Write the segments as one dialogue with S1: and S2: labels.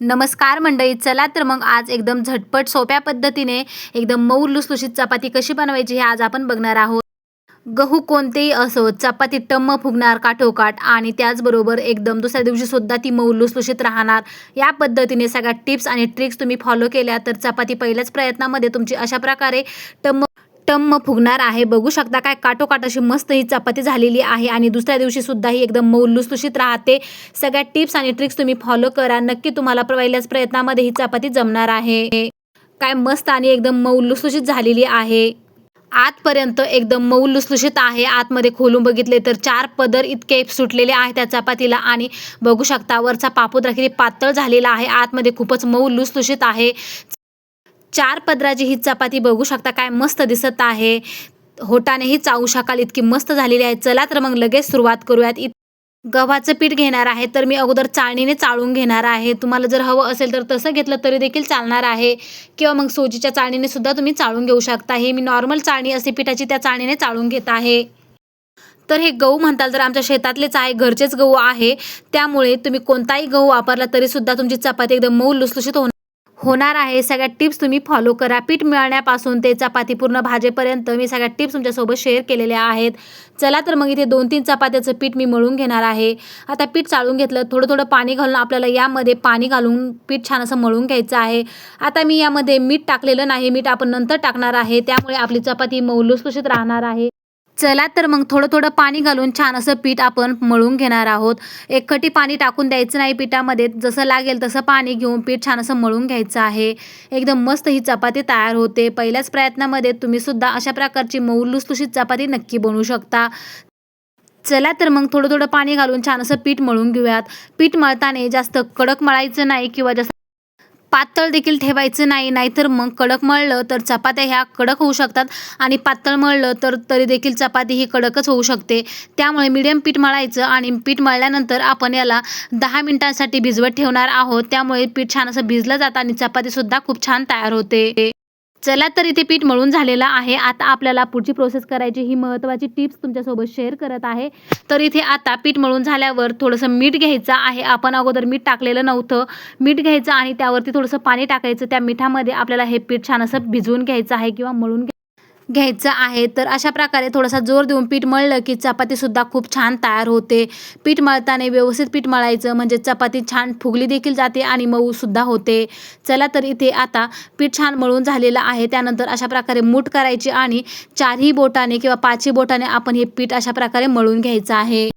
S1: नमस्कार मंडळी चला तर मग आज एकदम झटपट सोप्या पद्धतीने एकदम मऊ लुसलुशीत चपाती कशी बनवायची हे आज आपण बघणार आहोत. गहू कोणतेही असो चपाती टम्म फुगणार काठोकाठ आणि त्याचबरोबर एकदम दुसऱ्या दिवशी सुद्धा ती मऊ लुसलुशीत राहणार. या पद्धतीने सगळ्या टिप्स आणि ट्रिक्स तुम्ही फॉलो केल्या तर चपाती पहिल्याच प्रयत्नामध्ये तुमची अशा प्रकारे टम्म टम्म फुगणार आहे. बघू शकता काय काटोकाट अशी मस्त ही चपाती झालेली आहे आणि दुसऱ्या दिवशी सुद्धा ही एकदम मऊ लुसलुशीत राहते. सगळ्या टिप्स आणि ट्रिक्स तुम्ही फॉलो करा. नक्की तुम्हाला पहिल्याच प्रयत्नामध्ये ही चपाती जमणार आहे. काय मस्त आणि एकदम मऊ लुसलुशीत झालेली आहे. आतपर्यंत एकदम मऊ लुसलुशीत आहे. आतमध्ये खोलून बघितले तर चार पदर इतके सुटलेले आहे त्या चपातीला आणि बघू शकता वरचा पापुद्रा किती पातळ झालेला आहे. आतमध्ये खूपच मऊ लुसलुशीत आहे. चार पदराची ही चपाती बघू शकता. काय मस्त दिसत आहे. होटानेही चावू शकाल इतकी मस्त झालेली आहे. चला तर मग लगेच सुरुवात करूयात. इत गव्हाचं पीठ घेणार आहे तर मी अगोदर चाळणीने चाळून घेणार आहे. तुम्हाला जर हवं असेल तर तसं घेतलं तरी देखील चालणार आहे. किंवा मग सोजीच्या चाळणीने सुद्धा तुम्ही चाळून घेऊ शकता. हे मी नॉर्मल चाळणी असे पिठाची त्या चाळणीने चाळून घेत आहे. तर हे गहू म्हणताल तर आमच्या शेतातलेच आहे घरचेच गहू आहे. त्यामुळे तुम्ही कोणताही गहू वापरला तरी सुद्धा तुमची चपाती एकदम मऊ लुसलुशीत होणार होणार आहे. सगळ्या टिप्स तुम्ही फॉलो करा. पीठ मिळण्यापासून ते चपाती पूर्ण भाजेपर्यंत मी सगळ्या टिप्स तुमच्यासोबत शेअर केलेल्या आहेत. चला तर मग इथे दोन तीन चपात्याचं पीठ मी मळून घेणार आहे. आता पीठ चाळून घेतलं. थोडं थोडं पाणी घालून आपल्याला यामध्ये पाणी घालून पीठ छान असं मळून घ्यायचं आहे. आता मी यामध्ये मीठ टाकलेलं नाही. मीठ आपण नंतर टाकणार आहे. त्यामुळे आपली चपाती मऊ लुसलुशीत राहणार आहे. चला तर मग थोडं थोडं पाणी घालून छान असं पीठ आपण मळून घेणार आहोत. एकखटी पाणी टाकून द्यायचं नाही पिठामध्ये. जसं लागेल तसं पाणी घेऊन पीठ छान असं मळून घ्यायचं आहे. एकदम मस्त ही चपाती तयार होते. पहिल्याच प्रयत्नामध्ये तुम्ही सुद्धा अशा प्रकारची मऊ लुसलुशीत चपाती नक्की बनवू शकता. चला तर मग थोडं थोडं पाणी घालून छान असं पीठ मळून घेऊयात. पीठ मळताना जास्त कडक मळायचं नाही किंवा जास्त पातळ देखील ठेवायचं नाही नाहीतर मग कडक मळलं तर चपात्या ह्या कडक होऊ शकतात आणि पातळ मळलं तर तरी देखील चपाती ही कडकच होऊ शकते. त्यामुळे मिडियम पीठ मळायचं आणि पीठ मळल्यानंतर आपण याला दहा मिनिटांसाठी भिजवत ठेवणार आहोत. त्यामुळे पीठ छान असं भिजलं जातं आणि चपातीसुद्धा खूप छान तयार होते. चला तर इथे पीठ मळून झालेलं आहे. आता आपल्याला पुढची प्रोसेस करायची. ही महत्त्वाची टिप्स तुमच्यासोबत शेअर करत आहे. तर इथे आता पीठ मळून झाल्यावर थोडंसं मीठ घ्यायचं आहे. आपण अगोदर मीठ टाकलेलं नव्हतं. मीठ घ्यायचं आणि त्यावरती थोडंसं पाणी टाकायचं. त्या मिठामध्ये आपल्याला हे पीठ छान असं भिजवून घ्यायचं आहे किंवा मळून घ्या घ्यायचं आहे. तर अशा प्रकारे थोडासा जोर देऊन पीठ मळलं की चपातीसुद्धा खूप छान तयार होते. पीठ मळताना व्यवस्थित पीठ मळायचं म्हणजे चपाती छान फुगली देखील जाते आणि मऊसुद्धा होते. चला तर इथे आता पीठ छान मळून झालेलं आहे. त्यानंतर अशा प्रकारे मूठ करायची आणि चारही बोटाने किंवा पाचही बोटाने आपण हे पीठ अशा प्रकारे मळून घ्यायचं आहे.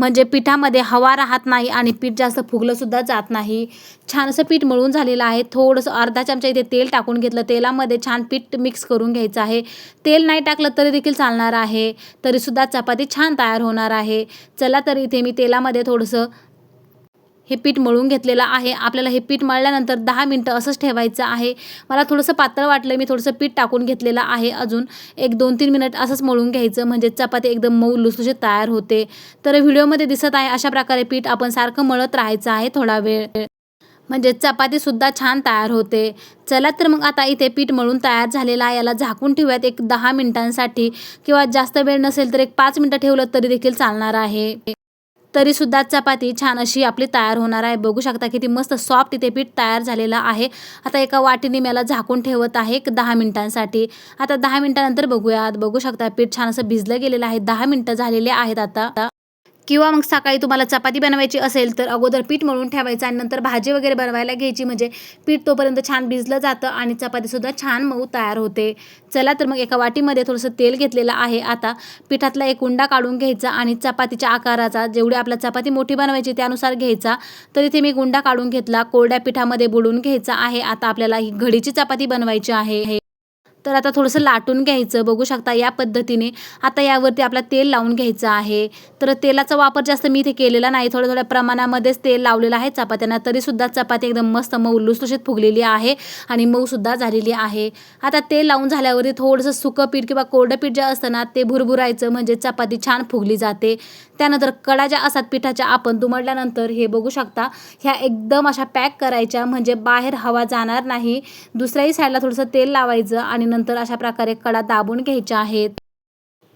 S1: म्हणजे पिठामध्ये हवा राहत नाही आणि पीठ जास्त फुगलंसुद्धा जात नाही. छान असं पीठ मळून झालेलं आहे. थोडंसं अर्धा चमचा इथे तेल टाकून घेतलं. तेलामध्ये छान पीठ मिक्स करून घ्यायचं आहे. तेल नाही टाकलं तरी देखील चालणार आहे. तरीसुद्धा चपाती छान तयार होणार आहे. चला तर इथे मी तेलामध्ये थोडंसं हे पीठ मळून घेतलेलं आहे. आपल्याला हे पीठ मळल्यानंतर दहा मिनटं असंच ठेवायचं आहे. मला थोडंसं पातळ वाटलं मी थोडंसं पीठ टाकून घेतलेलं आहे अजून. एक दोन तीन मिनिट असंच मळून घ्यायचं म्हणजे चपाती एकदम मऊ लुसलुशीत तयार होते. तर व्हिडिओमध्ये दिसत आहे अशा प्रकारे पीठ आपण सारखं मळत राहायचं आहे थोडा वेळ. म्हणजे चपातीसुद्धा छान तयार होते. चला तर मग आता इथे पीठ मळून तयार झालेलं आहे. याला झाकून ठेवूयात एक दहा मिनिटांसाठी किंवा जास्त वेळ नसेल तर एक पाच मिनटं ठेवलं तरी देखील चालणार आहे. तरीसुद्धा चपाती छान अशी आपली तयार होणार आहे. बघू शकता किती मस्त सॉफ्ट इथे पीठ तयार झालेलं आहे. आता एका वाटीने मला झाकून ठेवत आहे एक दहा मिनिटांसाठी. आता दहा मिनिटानंतर बघूयात. बघू शकता पीठ छान असं भिजलं गेलेलं आहे. दहा मिनटं झालेले आहेत आता. किंवा मग सकाळी तुम्हाला चपाती बनवायची असेल तर अगोदर पीठ मळून ठेवायचं आणि नंतर भाजी वगैरे बनवायला घ्यायची. म्हणजे पीठ तोपर्यंत छान भिजलं जातं आणि चपातीसुद्धा छान मऊ तयार होते. चला तर मग एका वाटीमध्ये थोडंसं तेल घेतलेलं आहे. आता पिठातला एक उंडा काढून घ्यायचा आणि चपातीच्या आकाराचा जेवढी आपला चपाती मोठी बनवायची त्यानुसार घ्यायचा. तर इथे मी गुंडा काढून घेतला. कोरड्या पिठामध्ये बुडून घ्यायचा आहे. आता आपल्याला ही घडीची चपाती बनवायची आहे. तर आता थोडंसं लाटून घ्यायचं. बघू शकता या पद्धतीने. आता यावरती आपला तेल लावून घ्यायचं आहे. तर तेलाचा वापर जास्त मी इथे केलेला नाही. थोड्या थोड्या प्रमाणामध्येच तेल लावलेलं आहे चपात्यांना. तरीसुद्धा चपाती एकदम मस्त मऊ लुसलुशीत फुगलेली आहे आणि मऊसुद्धा झालेली आहे. आता तेल लावून झाल्यावरती थोडंसं सुकं पीठ किंवा कोरडं पीठ जे असतं ना ते भुरभुरायचं. म्हणजे चपाती छान फुगली जाते. त्यानंतर कडा ज्या असतात पिठाच्या आपण दुमडल्यानंतर हे बघू शकता. ह्या एकदम अशा पॅक करायच्या. म्हणजे बाहेर हवा जाणार नाही. दुसऱ्याही साईडला थोडंसं तेल लावायचं आणि नंतर अशा प्रकारे कडा दाबून घ्यायच्या आहेत.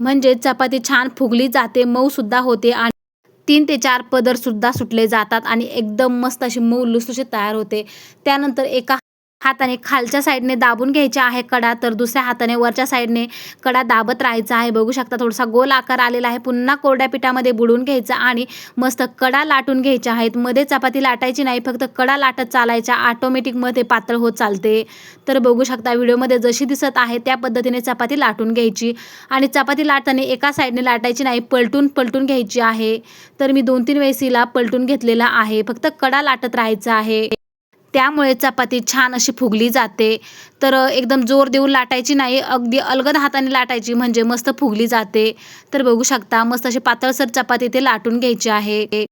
S1: म्हणजे चपाती छान फुगली जाते मऊ सुद्धा होते आणि तीन ते चार पदरसुद्धा सुटले जातात आणि एकदम मस्त अशी मऊ लुसलुशी तयार होते. त्यानंतर एका हाताने खालच्या साईडने दाबून घ्यायचे आहे कडा तर दुसऱ्या हाताने वरच्या साईडने कडा दाबत राहायचा आहे. बघू शकता थोडासा गोल आकार आलेला आहे. पुन्हा कोरड्या पिठामध्ये बुडून घ्यायचा आणि मस्त कडा लाटून घ्यायच्या आहेत. मध्ये चपाती लाटायची नाही फक्त कडा लाटत चालायच्या ऑटोमॅटिकमध्ये पातळ होत चालते. तर बघू शकता व्हिडिओमध्ये जशी दिसत आहे त्या पद्धतीने चपाती लाटून घ्यायची. आणि चपाती लाटताना एका साईडने लाटायची नाही पलटून पलटून घ्यायची आहे. तर मी दोन तीन वेळेस हिला पलटून घेतलेला आहे. फक्त कडा लाटत राहायचा आहे. त्यामुळे चपाती छान अशी फुगली जाते. तर एकदम जोर देऊन लाटायची नाही अगदी अलगद हाताने लाटायची म्हणजे मस्त फुगली जाते. तर बघू शकता मस्त अशी पातळसर चपाती ते लाटून घ्यायची आहे.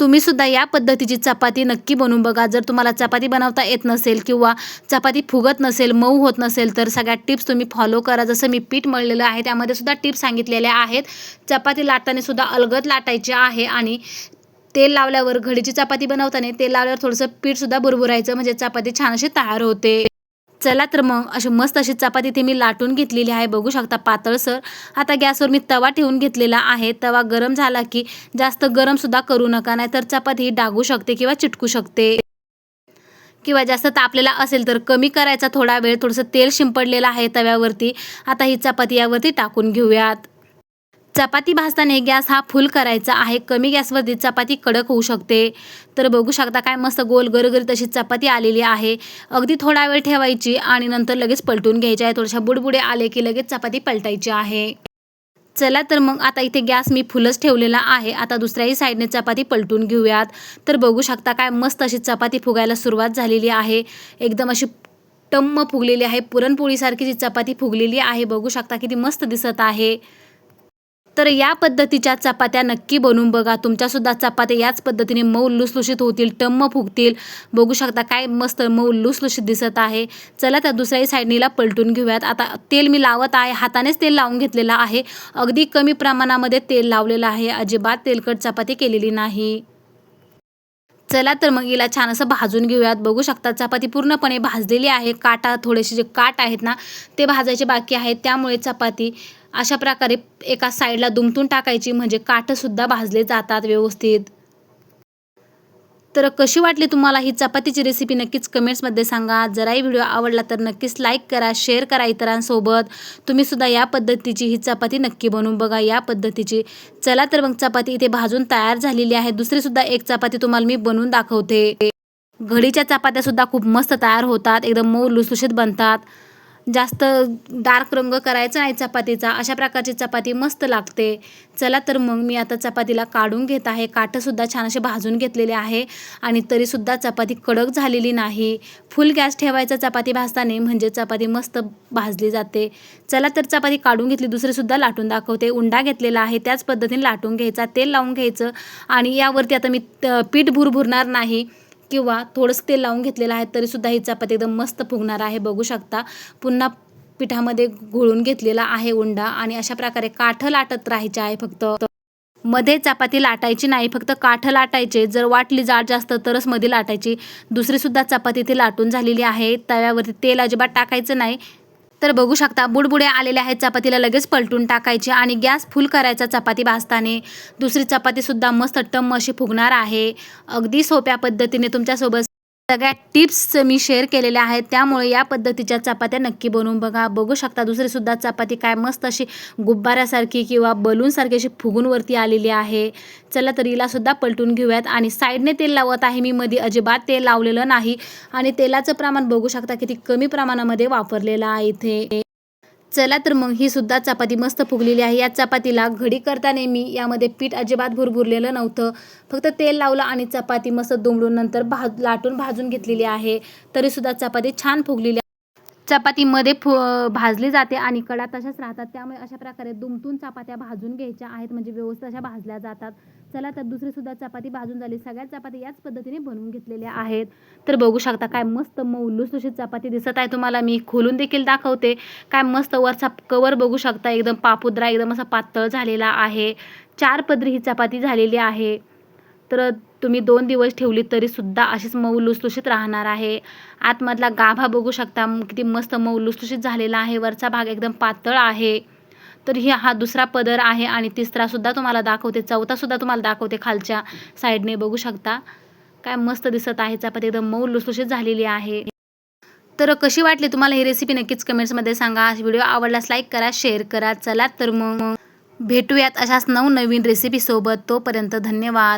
S1: तुम्ही सुद्धा या पद्धतीची चपाती नक्की बनवून बघा. जर तुम्हाला चपाती बनवता येत नसेल किंवा चपाती फुगत नसेल मऊ होत नसेल तर सगळ्या टिप्स तुम्ही फॉलो करा. जसं मी पीठ मळलेलं आहे त्यामध्ये सुद्धा टिप्स सांगितलेल्या आहेत. चपाती लाटताना सुद्धा अलगद लाटायची आहे आणि तेल लावल्यावर घडीची चपाती बनवताना तेल लावल्यावर थोडंसं पीठसुद्धा बुरबुरायचं म्हणजे चपाती छान अशी तयार होते. चला तर मग अशी मस्त अशी चपाती ती मी लाटून घेतलेली आहे. बघू शकता पातळसर आता गॅसवर मी तवा ठेवून घेतलेला आहे. तवा गरम झाला की जास्त गरमसुद्धा करू नका नाहीतर चपाती ही डागू शकते किंवा चिटकू शकते. किंवा जास्त तापलेला असेल तर कमी करायचा थोडा वेळ थोडंसं तेल शिंपडलेलं आहे तव्यावरती. आता ही चपाती यावरती टाकून घेऊयात. चपाती भाजताना गॅस हा फुल करायचा आहे. कमी गॅसवरती चपाती कडक होऊ शकते. तर बघू शकता काय मस्त गोल गरगरीत अशी चपाती आलेली आहे. अगदी थोडा वेळ ठेवायची आणि नंतर लगेच पलटून घ्यायची आहे. थोड्याशा बुडबुडे आले की लगेच चपाती पलटायची आहे. चला तर मग आता इथे गॅस मी फुलच ठेवलेला आहे. आता दुसऱ्याही साईडने चपाती पलटून घेऊयात. तर बघू शकता काय मस्त अशी चपाती फुगायला सुरुवात झालेली आहे. एकदम अशी टम्म फुगलेली आहे. पुरणपोळीसारखी जी चपाती फुगलेली आहे. बघू शकता किती मस्त दिसत आहे. तर या पद्धतीच्या चपात्या नक्की बनवून बघा. तुमच्यासुद्धा चपात्या याच पद्धतीने मऊ लुसलुशीत होतील टम्म फुगतील. बघू शकता काय मस्त मऊ लुसलुशीत दिसत आहे. चला त्या दुसऱ्याही साईडनीला पलटून घेऊयात. आता तेल मी लावत आहे. हातानेच तेल लावून घेतलेलं आहे. अगदी कमी प्रमाणामध्ये तेल लावलेलं आहे. अजिबात तेलकट चपाती केलेली नाही. चला तर मग हिला छान असं भाजून घेऊयात. बघू शकता चपाती पूर्णपणे भाजलेली आहे. काटा थोडेसे जे काट आहेत ना ते भाजायचे बाकी आहेत. त्यामुळे चपाती अशा प्रकारे एका साईडला दुमतून टाकायची. म्हणजे काठंसुद्धा भाजले जातात व्यवस्थित. तर कशी वाटली तुम्हाला ही चपातीची रेसिपी नक्कीच कमेंट्समध्ये सांगा. जराही व्हिडिओ आवडला तर नक्कीच लाईक करा शेअर करा इतरांसोबत. तुम्हीसुद्धा या पद्धतीची ही चपाती नक्की बनवून बघा. या पद्धतीची. चला तर मग चपाती इथे भाजून तयार झालेली आहे. दुसरीसुद्धा एक चपाती तुम्हाला मी बनवून दाखवते. घडीच्या चपात्यासुद्धा खूप मस्त तयार होतात. एकदम मऊ लुसलुशीत बनतात. जास्त डार्क रंग करायचा नाही चपातीचा अशा प्रकारची चपाती मस्त लागते. चला तर मग मी आता चपातीला काढून घेत आहे. काठंसुद्धा छान असे भाजून घेतलेले आहे आणि तरीसुद्धा चपाती कडक झालेली नाही. फुल गॅस ठेवायचा चपाती भाजताना म्हणजे चपाती मस्त भाजली जाते. चला तर चपाती काढून घेतली दुसरीसुद्धा लाटून दाखवते. उंडा घेतलेला आहे त्याच पद्धतीने लाटून घ्यायचा तेल लावून घ्यायचं आणि यावरती आता मी पीठ भुरभुरणार नाही. किंवा थोडंसं तेल लावून घेतलेलं आहे तरीसुद्धा ही चपाती एकदम मस्त फुगणार आहे. बघू शकता. पुन्हा पिठामध्ये घोळून घेतलेला आहे उंडा आणि अशा प्रकारे काठं लाटत राहायचे आहे फक्त. मध्ये चपाती लाटायची नाही फक्त काठं लाटायचे. जर वाटली जाड जास्त तरच मध्ये लाटायची. दुसरीसुद्धा चपाती ती लाटून झालेली आहे. तव्यावरती तेल अजिबात टाकायचं नाही. तर बघू शकता बुडबुडे आलेले आहेत चपातीला लगेच पलटून टाकायचे आणि गॅस फुल करायचा चपाती भाजताना. दुसरी चपातीसुद्धा मस्त टम्म अशी फुगणार आहे. अगदी सोप्या पद्धतीने तुमच्यासोबत सगळ्या टिप्स मी शेअर केलेल्या आहेत. त्यामुळे या पद्धतीच्या चपात्या नक्की बनवून बघा. बघू शकता दुसरीसुद्धा चपाती काय मस्त अशी गुब्बाऱ्यासारखी किंवा बलूनसारखी अशी फुगून वरती आलेली आहे. चला तर हिलासुद्धा पलटून घेऊयात. आणि साईडने तेल लावत आहे मी. मध्ये अजिबात तेल लावलेलं नाही. आणि तेलाचं प्रमाण बघू शकता किती कमी प्रमाणामध्ये वापरलेलं आहे इथे. चला तर मग ही सुद्धा चपाती मस्त फुगलेली आहे. या चपातीला घडी करताना मी यामध्ये पीठ अजिबात भुरभुरलेलं नव्हतं. फक्त तेल लावलं आणि चपाती मस्त दुमडून नंतर भाज लाटून भाजून घेतलेली आहे. तरीसुद्धा चपाती छान फुगलेली चपातीमध्ये फु भाजली जाते आणि कडा तशाच राहतात. त्यामुळे अशा प्रकारे दुमटून चपात्या भाजून घ्यायच्या आहेत. म्हणजे व्यवस्थित अशा भाजल्या जातात. चला तर दुसरीसुद्धा चपाती भाजून झाली. सगळ्या चपाती याच पद्धतीने बनवून घेतलेल्या आहेत. तर बघू शकता काय मस्त मऊ लुसलुशीत चपाती दिसत आहे तुम्हाला. मी खोलून देखील दाखवते. काय मस्त वरचा कवर बघू शकता. एकदम पापुद्रा एकदम असा पातळ झालेला आहे. चार पदरी ही चपाती झालेली आहे. तर तुम्ही दोन दिवस ठेवली तरीसुद्धा अशीच मऊ लुसलुशीत राहणार आहे. आतमधला गाभा बघू शकता. किती मस्त मऊ लुसलुशीत झालेला आहे. वरचा भाग एकदम पातळ आहे. तर ही हा दुसरा पदर आहे आणि तिसरासुद्धा तुम्हाला दाखवते चौथासुद्धा तुम्हाला दाखवते खालच्या साईडने बघू शकता. काय मस्त दिसत आहे. चपाती एकदम मऊ लुसलुशीत झालेली आहे. तर कशी वाटली तुम्हाला ही रेसिपी नक्कीच कमेंट्समध्ये सांगा. व्हिडिओ आवडल्यास लाईक करा शेअर करा. चला तर मग भेटूयात अशाच नवनवीन रेसिपीसोबत तोपर्यंत धन्यवाद.